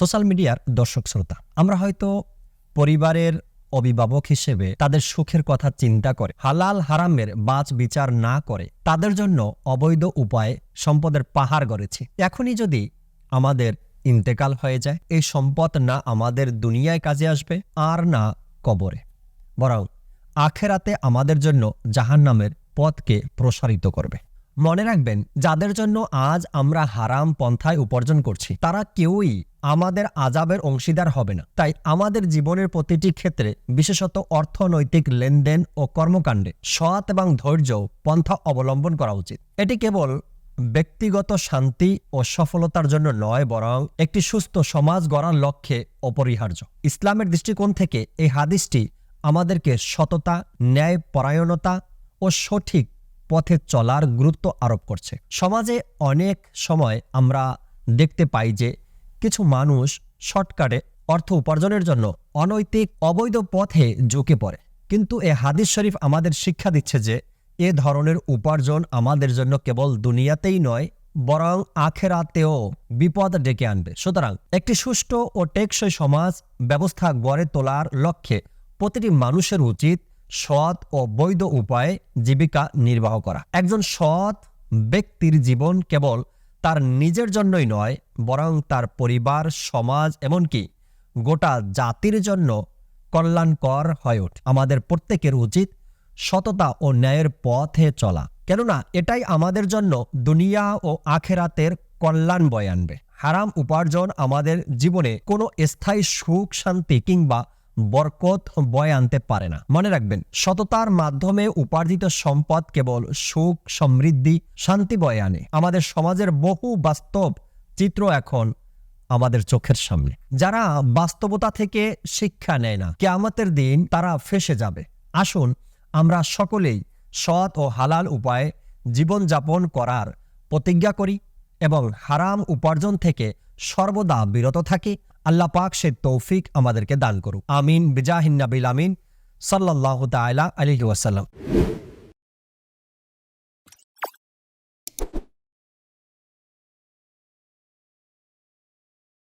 Social মিডিয়ার দর্শক শ্রোতা, আমরা হয়তো পরিবারের অভিভাবক হিসেবে তাদের সুখের কথা চিন্তা করে, হালাল হারামের বাজ বিচার না করে, তাদের জন্য অবৈধ উপায়ে সম্পদের পাহাড় গড়েছি। এখনই যদি আমাদের ইন্তেকাল হয়ে যায়, এই সম্পদ না আমাদের দুনিয়ায় কাজে আসবে, আর না কবরে। বরং আখেরাতে আমাদের জন্য জাহান্নামের পথকে প্রসারিত করবে। মনে রাখবেন, যাদের জন্য আজ আমরা হারাম পন্থায় উপার্জন করছি, তারা কেউই আমাদের আজাবের অংশীদার হবে না। তাই আমাদের জীবনের প্রতিটি ক্ষেত্রে, বিশেষত অর্থনৈতিক লেনদেন ও কর্মকাণ্ডে সৎ এবং ধৈর্য পন্থা অবলম্বন করা উচিত। এটি কেবল ব্যক্তিগত শান্তি ও সফলতার জন্য নয়, বরং একটি সুস্থ সমাজ গড়ার লক্ষ্যে অপরিহার্য। ইসলামের দৃষ্টিকোণ থেকে এই হাদিসটি আমাদেরকে সততা ন্যায় পরায়ণতা ও সঠিক পথে চলার গুরুত্ব আরোপ করছে। সমাজে অনেক সময় আমরা দেখতে পাই যে কিছু মানুষ শর্টকাটে অর্থ উপার্জনের জন্য অনৈতিক, অবৈধ পথে ঝুঁকে পড়ে। কিন্তু এ হাদিস শরীফ আমাদের শিক্ষা দিচ্ছে যে, এ ধরনের উপার্জন আমাদের জন্য কেবল দুনিয়াতেই নয়, বরং আখেরাতেও বিপদ ডেকে আনবে। সুতরাং একটি সুষ্ঠু ও টেকসই সমাজ ব্যবস্থা গড়ে তোলার লক্ষ্যে প্রতিটি মানুষের উচিত সৎ ও বৈধ উপায়ে জীবিকা নির্বাহ করা। একজন সৎ ব্যক্তির জীবন কেবল তার নিজের জন্যই নয়, বরং তার পরিবার, সমাজ, এমনকি গোটা জাতির জন্য কল্যাণকর হয়ে ওঠে। আমাদের প্রত্যেকের উচিত সততা ও ন্যায়ের পথে চলা। কেননা এটাই আমাদের জন্য দুনিয়া ও আখেরাতের কল্যাণ বয়ে আনবে। হারাম উপার্জন আমাদের জীবনে কোনো স্থায়ী সুখ, শান্তি কিংবা বরকত বয়ে আনতে পারে না। মনে রাখবেন, সততার মাধ্যমে উপার্জিত সম্পদ কেবল সুখ, সমৃদ্ধি, শান্তি বয়ে আনে। আমাদের সমাজের বহু বাস্তব চিত্র এখন আমাদের চোখের সামনে। যারা বাস্তবতা থেকে শিক্ষা নেয় না, কেয়ামতের দিন তারা ফেসে যাবে। আসুন, আমরা সকলেই সৎ ও হালাল উপায়ে জীবনযাপন করার প্রতিজ্ঞা করি এবং হারাম উপার্জন থেকে সর্বদা বিরত থাকি। আল্লাহ পাক সে তৌফিক আমাদেরকে দান করুক। আমিন, বিজাহিন নাবিল আমিন। সাল্লাহ তালা আলহি ওয়াসাল্লাম।